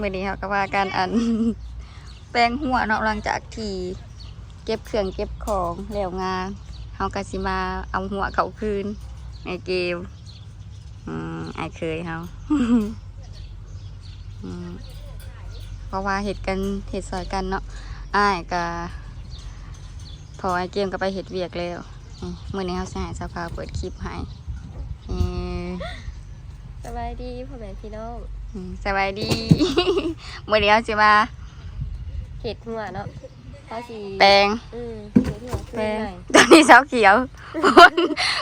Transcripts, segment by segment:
มื่อนี้เขาก็ว่าการอัน แปลงหัวเนาะหลังจากที่เก็บเครื่องเก็บของแล้วงานเขาก็สิมาเอาหัวเขาคืนในเกมอืมไอเคยเขาเพราะว่าเหตุกันเหตุซอยกันเนาะไอ้ายก็พอไอเกมก็ไปเหตุเวียกแล้วนี่มื่อนี้เขาสิให้สภาเปิดคลิปให้สบายดีพ่อแม่พี่น้อง สบายดีมื่อนี้เขาสิมาเห็ดหัวเนาะเขาสีแปลงอืมเห็ดหัวแปลขึ้นงหน่อยตอนนี้เสาเขียวพุ่น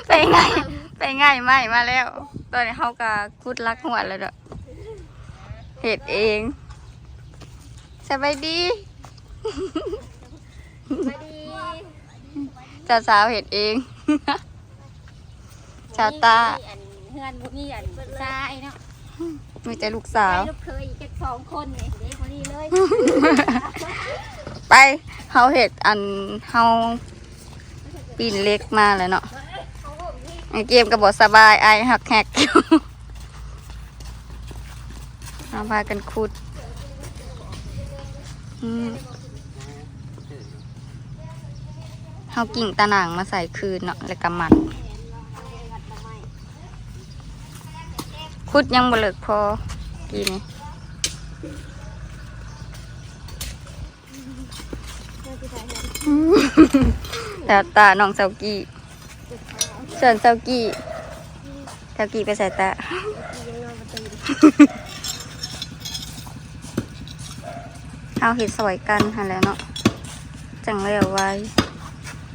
ไปง่ายไปง่ายไหมมาแล้ว ตอนนี้เขาก็คุดลักหัวแล้วเด้อเห็ดเองสบายดีสบายดีเจ้าสาวเห็ดเองชาวตามีอันเฮือนบ่มีอันทรายเนาะ มีแต่ลูกสาวไปลูกเคยอีกแค่สองคนนี่เด็กคนนี้เลย ไปเฮาเห็ดอันเฮาปีนเล็กมาแล้วเนาะไอเกมก็บอกสบายไอหักแหกอยู่เอาพากันขุดอืมเฮากิ่งตะหนังมาใส่คืนเนาะแล้วก็มัด ขุดยังบ่เลิกพอกีนี่ตาตาน้องเซากี้ส่วนเซากี้เซากี้ไปใส่ตาเอาเห็ดสวยกันหันแหล้วเนาะจังเร็วไว้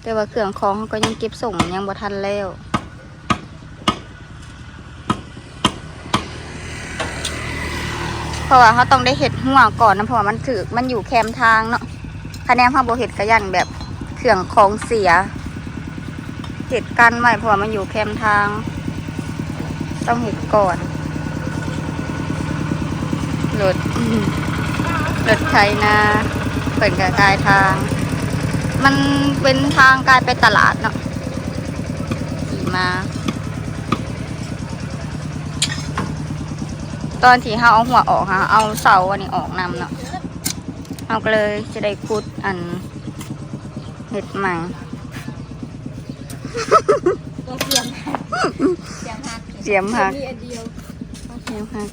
แต่ว่าเครื่องของเขาก็ยังเก็บส่งยังบ่ทันแล้วเพ ราะว่าเขาต้องได้เห็ดหัวก่อนนะเพราะว่ามันถือมันอยู่แคมทางเนาะคะแนนพ่อโบเห็ดกระยันแบบเครื่องของเสียเห็ดกันไว้เพราะว่ามันอยู่แคมทาง ต้องเห็ดก่อนรถรถไถนาเปิดกับกายทาง มันเป็นทางกลายไปตลาดเนาะขี่มา ตอนที่เขาเอาหัวออกค่ะเอาเสาอันนี้ออกนำเนาะเอาก็เลยจะได้คุดอันเห็ดใหม่ตัวเสียมเสียมหักเสียมหักอันเสียมหัก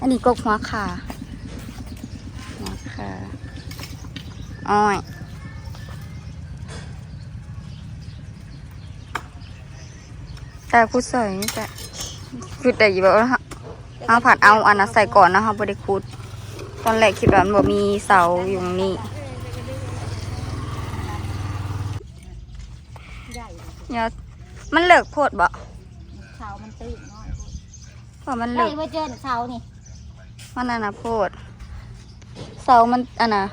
อันนี้กกหัวขาหัวขาอ้อยแต่คุดใส่แต่ คุดได้อยู่แบบว่าเอาผัดเอาอันนั้นใส่ก่อนนะคะบริคุดตอนแรกคิดว่ามันบ่มีเสาอยู่ตรงนี้ใหญ่เนี่ยมันเลิกโพดบ่เสามันตื้นน้อยเพราะมันไล่เลิกมาเจอเสานี่มันอันน่ะโพดเสามันอันน่ะ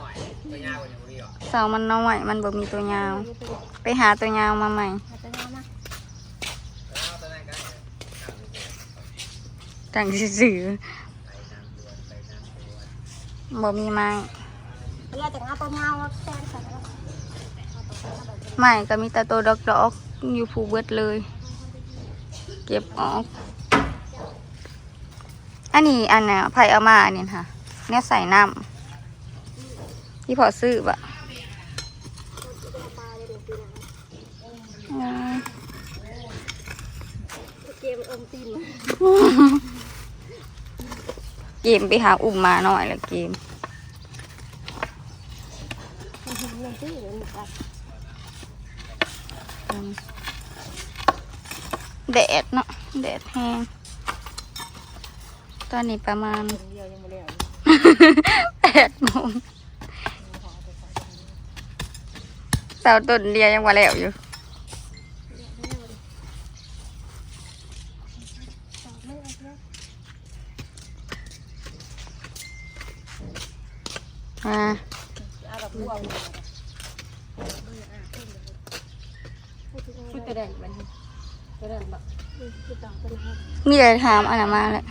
เสามันน้อยมันบ่มีตัวยาว ไปหาตัวยาวมาใหม่ เอาไปเอามาจังสื่อๆบ่มีไม้เราจะเอาตัวเงาแทนใส่แล้วไม้ก็มีแต่ตัวดอกๆอยู่ผูเบิดเลย เก็บออก อันนี้อันน่ะไผเอามาอันนี้ค่ะ เนี่ยใส่น้ำที่พอซื้อปะอืมเกมอมตีน เกมไปหาอุ่มมาหน่อยละเกมแดดเนาะแดดแห้งตอนนี้ประมาณแปดโมงเสาต้นเรียยังว่าแล้วอยู่ อ่าเอาดอกบัวชุดกระเด็นมันกระเด็นแบบมีอะไรถามอันมาเลย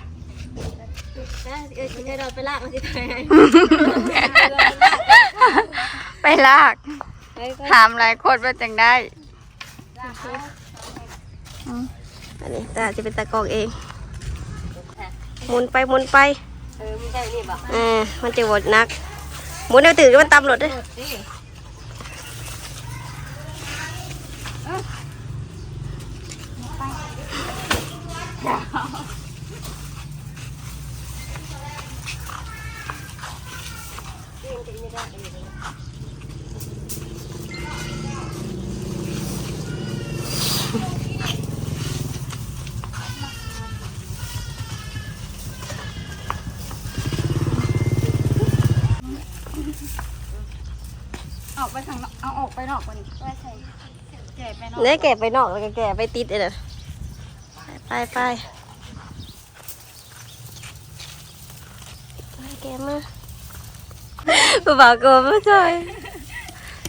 นะเออเราไปลากมาสิไทยไปลากถามหลายคนว่าจังได้อันนี้ตาจะเป็นตากองเองมุนไปมุนไป เออไม่ใช่นี่บ่เออมันจะบดนัก หมุนเอาตื่นมันตำรถเด้อ นี่ ออก ไปทางนอกเอาออกไปนอกก่อนไปใส่แก่ไปนอกเนี่ยแก่ไปนอกแล้วก็แก่ไปติดเลยเด้อไปไปไปแกมาบ่าวก็ไม่ใช่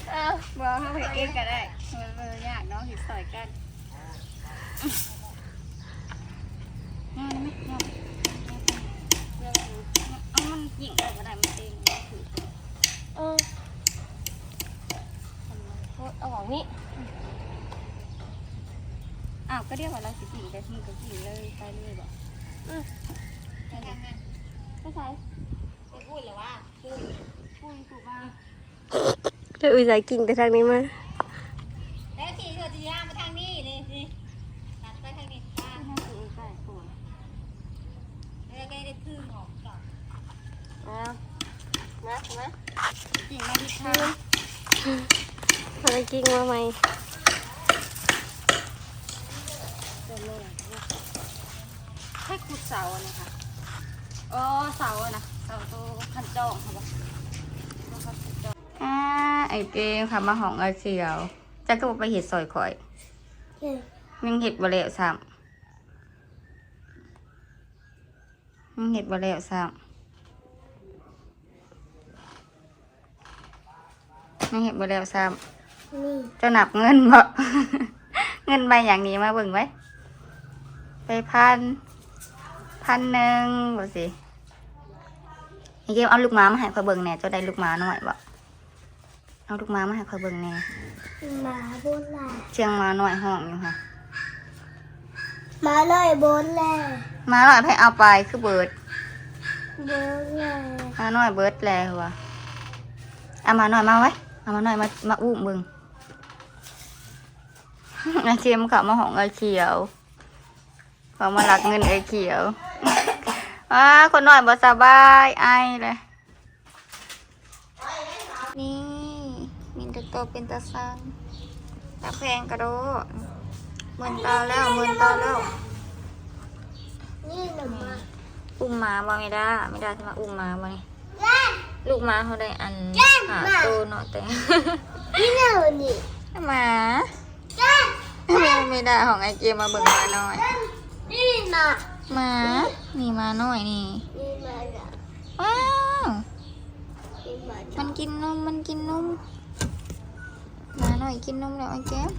เออบอกเขาเห็นเองก็ได้มันมันยากเนาะหิดสอยกันงานไหมงานเอามันหยิงออกมาได้มันเองมันถือ เออเอาของนี้ อ้าวก็ เรียกว่าเราสิกิ่งแต่ที่ก็กิ่งเลยไปเลยบอกไปเลยไปใส่พูดเลยว่าปุ้ยปุ้ยปูมาเธออุ้ยสายกิ่งแต่ทางนี้มาแล้วขี่เธอจะย่างมาทางนี้นี่นี่ตัดไปทางนี้ป้าให้ปูใส่ปูแล้วก็ได้พึ่งออกก่อนเอานะนะกิ่งมาทิศทางเอาไปกิ่งมาใหม่ ให้ขุดเสาอะนะคะอ๋อเสาอะนะเสาตัวขันจองค่ะบอกอ่าไอเกมค่ะมาห้องไอเสียวจะก็บอกไปเห็ดซอยข่อยยังเห็ดบ่แล้วซ้ำยังเห็ดบ่แล้วซ้ำยังเห็ดบ่แล้วซ้ำจะหนับเงินบ่เงินใบอย่างนี้มาเบิ่งไว้ไปพัน พันหนึ่งบ่สิไอ้เกมเอาลูกม้ามาให้ข่อยเบิ่งแหน่เจ้าได้ลูกม้าหน่อยบ่เอาลูกม้ามาให้ข่อยเบิ่งแหน่หมาบนแหละเชียงม้าหน่อยห้องอยู่ค่ะหมาเลยบนแหละม้าหน่อยให้เอาไปคือเบิดบนแหละมาหน่อยเบิร์ดแล้ววะเอามาหน่อยมาไว้เอามาหน่อยมามาอุ้มมึงไอเชียมเขามาหองไอเขียวเขามาหลักเงินไอเขียวว้าคนหน่อยบ่สบายไอเลย นี่มินตะโตเป็นตาซันตาแพงกระโดดหมื่นตาแล้วหมื่นตาแล้วนี่หนูมาอุ้มหมาบ่ไม่ได้ไม่ได้ที่มาอุ้มหมาบ่นี่ลูกหมาเขาได้อันหาโตเนาะแต่นี่หนูนี่หมาไม่ได้ของไอเกมมาเบิ่งมาหน่อยนี่มา หมา นี่มาหน่อยนี่นี่มาจ้ะว้าวนี่มามัจ้ะนกินนมมันกินนมหมาหน่อยกินนมแล้วไอเกม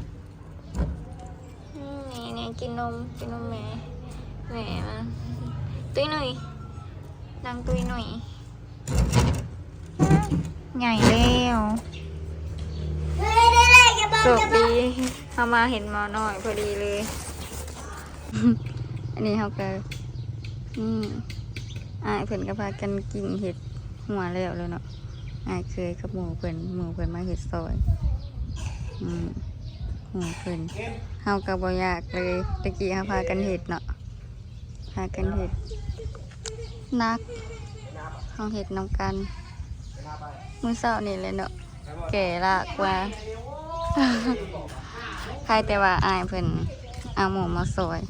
อืมนี่นี่กินนมกินนมแม่แม่มันตุ้ยหน่อยดังตุ้ยหน่อยใหญ่แล้วเฮ้ยได้เลยอย่าบอกโชคอย่าบอกดีเอามาเห็นหมอหน่อยพอดีเลย อันนี้เขาก็นี่อายเพิ่นก็พากันกินเห็ดหัวแล้วเลยเนาะอายเคยกับหมูเพิ่นหมูเพิ่นมาเห็ดซอยอืมหมูเพิ่นเฮาก็บ่อยากเลยตะกี้เฮาพากันเห็ดเนาะพากันเห็ดนักเฮาเห็ดนำกันมื้อเช้านี่เลยเนาะแก่ลากว่าใครแต่ว่าอายเพิ่นเอาหมูมาซอย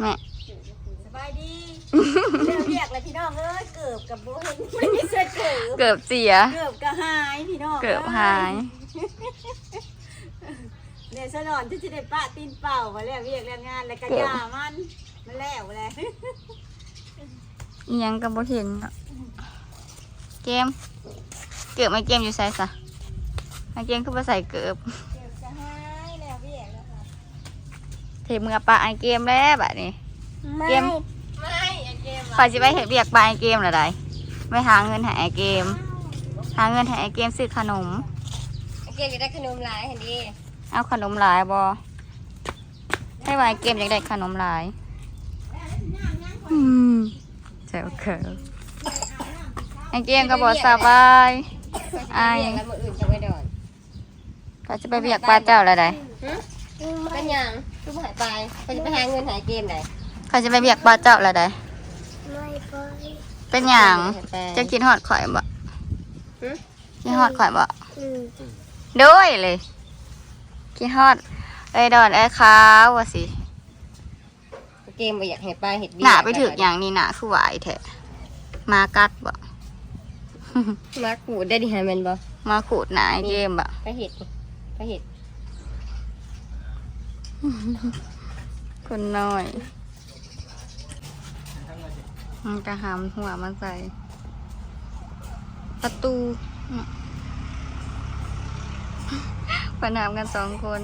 แม่ สบายดี เรื่องเรียกเลยพี่น้องเอ้ยเกือบกับโบเห็นไม่มีเสื้อเกือบเกือบเสีย เกือบก็หายพี่น้องเกือบหายเนี่ยสนอนที่จะได้ปะตีนเป่ามาแล้วเรียกแล้วงานแล้วก็ยามันมาแล้วเลยอิหยังก็บ่เห็นเนาะเกม เกือบไม่เกมอยู่ใส่ซะไอเกมคือบ่ใส่เกือบเกือบจะหายแล้วเรียกแล้วค่ะเทมือปลาไอเกมแล้วบัดนี้ไม่เกมไม่ไอเกม ฝ่ายสิไปเห็ดเบียกปลาไอเกมเหรอใดไม่หาเงินให้ไอเกม หาเงินให้ไอเกมซื้อขนม ไอเกมจะได้ขนมหลายเห็นดีเอาขนมหลายบอให้ว่าไอเกมอยากได้ขนมหลายแล้วที่นั่งนั่งคอืมแจ๋วเขินไอเกมก็บอกสบายไอ้แล้วมืออื่นจะไปดอนก็จะไปเบียกปลาเจ้าอะไรใดเป็นยังคือหายไปเขาจะไปหาเงินหาเกมไหนเขาจะไปเบียกปลาเจ้าอะไรใดไม่ไป เป็นอย่างหายไปจะกินฮอดข่อยบ่หึกินฮอดข่อยบ่อืมด้วยเลยกินฮอดไอ้ดอนไอ้ขาวว่ะสิเกมไปอยากให้ไปเห็ดหนาไปถึกอย่างนี้หนาคือหวายแท้มากัดบ่มาขูดได้ดิฮะแมันบ่มาขูดหนาไอ้เกมบ่ไปเห็ดไปเห็ดคนน้อย มันกระหำหัวมาใส่ ประตูปัญหากันสองคน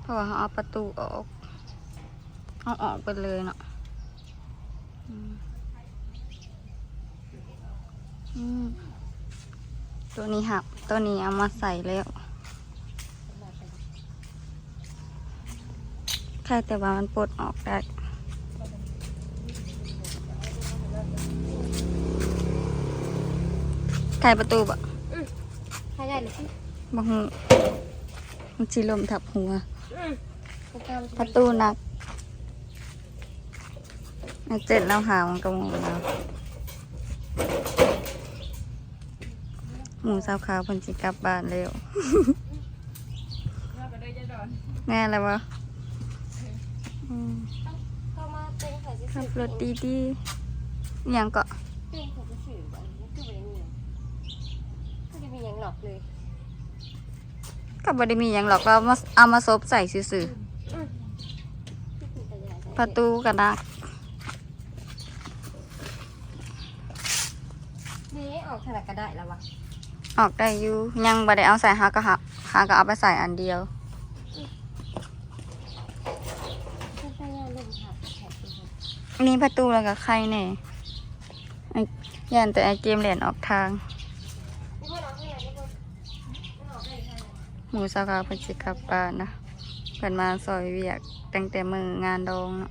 เพราะว่าเขาเอาประตูออกเอาออกไปเลยเนาะตัวนี้หักตัวนี้เอามาใส่แล้วแค่แต่ว่ามันปลดออกได้ ไขประตูบะใช่ได้เลยบางมันชีลมทับหัว ประตูหนักเอาเจ็ดแล้วหามันกระมงแล้วหมูสาวขาวเพิ่นสิกลับบ้านเร็วแน่เลยวะอืมเข้ามาเป็นใส่ซิขับรถดีดีๆอหย่างก็เป็นใส่ซิสื่อบ่คือบ่ได้มีก็จะมี อย่างหลอกเลยก็บ่ได้มีอย่างหรอกเรามาเอามาซบใส่ซื่อๆประตูกระดักนี่ออกถนัดก็ได้แล้ววะออกได้อยู่ยังบ่ได้เอาใส่หาก็หักหาก็เอาไปใส่อันเดียวไม่ใช่ยาลมค่ะแขกเป็นคนนี่ประตูแล้วก็ใครแน่ไอ้ยันแต่ไอเกมเหรียญออกทาง หมูสาวขาวเพิ่นสิกลับบ้านนะเพิ่นมาซอยเวียกตั้งแต่มืองานดองเนาะ